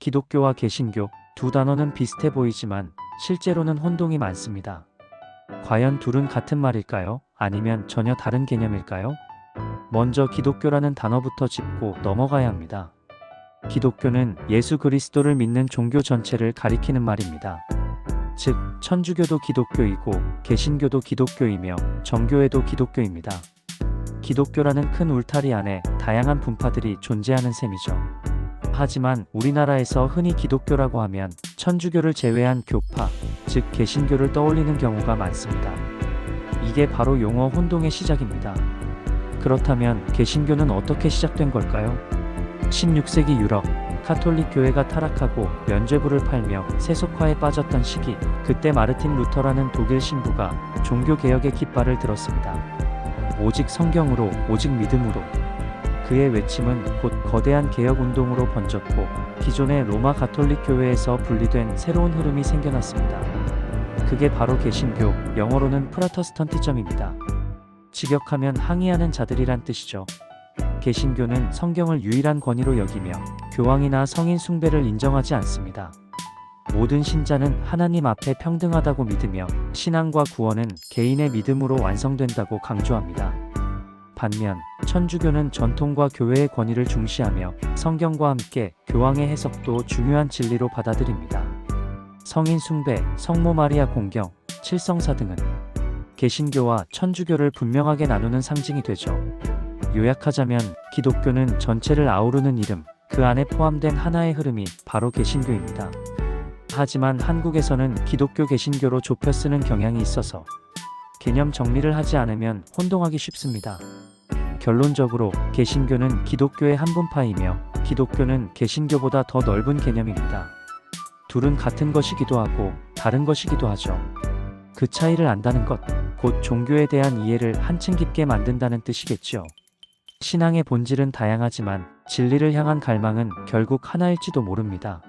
기독교와 개신교 두 단어는 비슷해 보이지만 실제로는 혼동이 많습니다. 과연 둘은 같은 말일까요? 아니면 전혀 다른 개념일까요? 먼저 기독교라는 단어부터 짚고 넘어가야 합니다. 기독교는 예수 그리스도를 믿는 종교 전체를 가리키는 말입니다. 즉, 천주교도 기독교이고 개신교도 기독교이며 정교회도 기독교입니다. 기독교라는 큰 울타리 안에 다양한 분파들이 존재하는 셈이죠. 하지만 우리나라에서 흔히 기독교라고 하면 천주교를 제외한 교파, 즉 개신교를 떠올리는 경우가 많습니다. 이게 바로 용어 혼동의 시작입니다. 그렇다면 개신교는 어떻게 시작된 걸까요? 16세기 유럽 카톨릭 교회가 타락하고 면죄부를 팔며 세속화에 빠졌던 시기 그때 마르틴 루터라는 독일 신부가 종교 개혁의 깃발을 들었습니다. 오직 성경으로 오직 믿음으로 그의 외침은 곧 거대한 개혁 운동으로 번졌고 기존의 로마 가톨릭 교회에서 분리된 새로운 흐름이 생겨났습니다. 그게 바로 개신교, 영어로는 프라터스턴티점입니다. 직역하면 항의하는 자들이란 뜻이죠. 개신교는 성경을 유일한 권위로 여기며 교황이나 성인 숭배를 인정하지 않습니다. 모든 신자는 하나님 앞에 평등하다고 믿으며 신앙과 구원은 개인의 믿음으로 완성된다고 강조합니다. 반면 천주교는 전통과 교회의 권위를 중시하며 성경과 함께 교황의 해석도 중요한 진리로 받아들입니다. 성인 숭배, 성모 마리아 공경, 칠성사 등은 개신교와 천주교를 분명하게 나누는 상징이 되죠. 요약하자면 기독교는 전체를 아우르는 이름, 그 안에 포함된 하나의 흐름이 바로 개신교입니다. 하지만 한국에서는 기독교 개신교로 좁혀 쓰는 경향이 있어서 개념 정리를 하지 않으면 혼동하기 쉽습니다. 결론적으로 개신교는 기독교의 한 분파이며 기독교는 개신교보다 더 넓은 개념입니다. 둘은 같은 것이기도 하고 다른 것이기도 하죠. 그 차이를 안다는 것, 곧 종교에 대한 이해를 한층 깊게 만든다는 뜻이겠죠. 신앙의 본질은 다양하지만 진리를 향한 갈망은 결국 하나일지도 모릅니다.